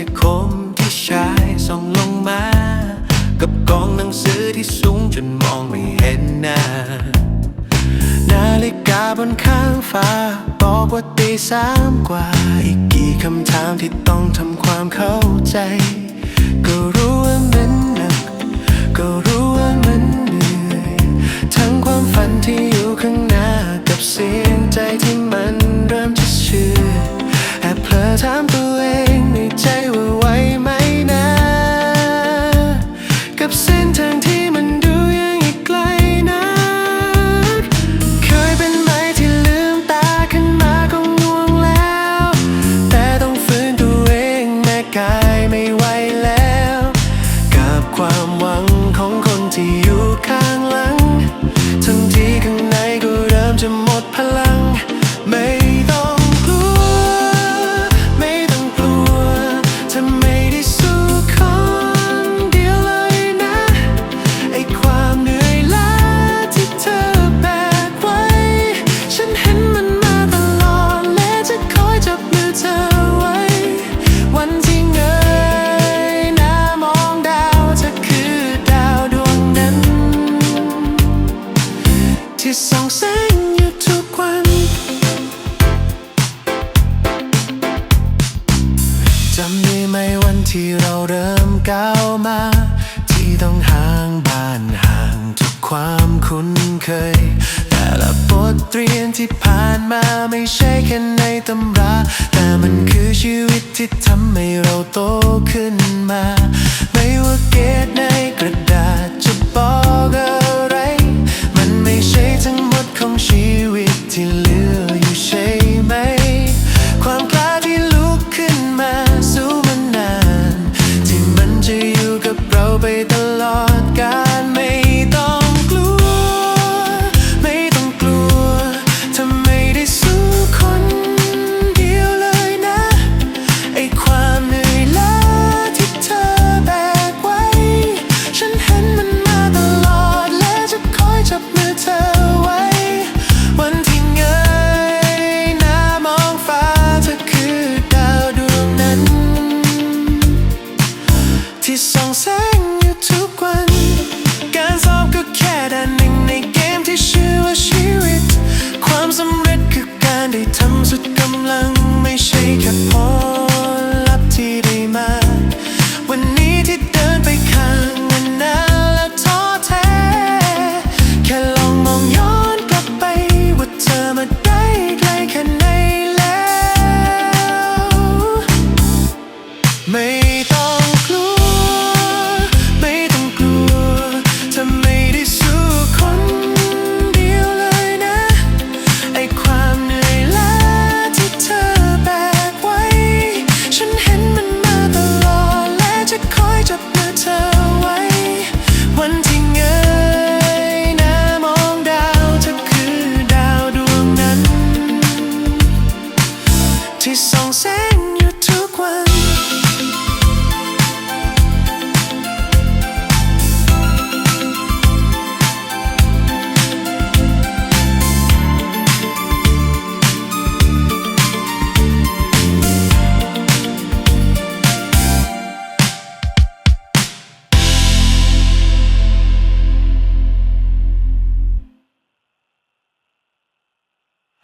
จะคมที่ชายส่องลงมา กับกองหนังสือที่สูงจนมองไม่เห็นหน้า นาฬิกาบนข้างฟ้า บอกว่าตีสามกว่า อีกกี่คำถามที่ต้องทำความเข้าใจ ก็รู้ว่ามันหนักก็รู้ งอยู่ทุกวัน จำได้ไหมวันที่เราเริ่มก้าวมา ที่ต้องห่างบ้านห่างทุกความคุ้นเคย แต่ละบทเรียนที่ผ่านมาไม่ใช่แค่ในตำรา แต่มันคือชีวิตที่ทำให้เราโตขึ้นมา ไม่ว่าเกตในกระดา ลื ด้านหนึ่งในเกมที่ชื่อว่าชีวิต ความสำเร็จคือการได้ทำสุดกำลังไม่ใช่แค่พอ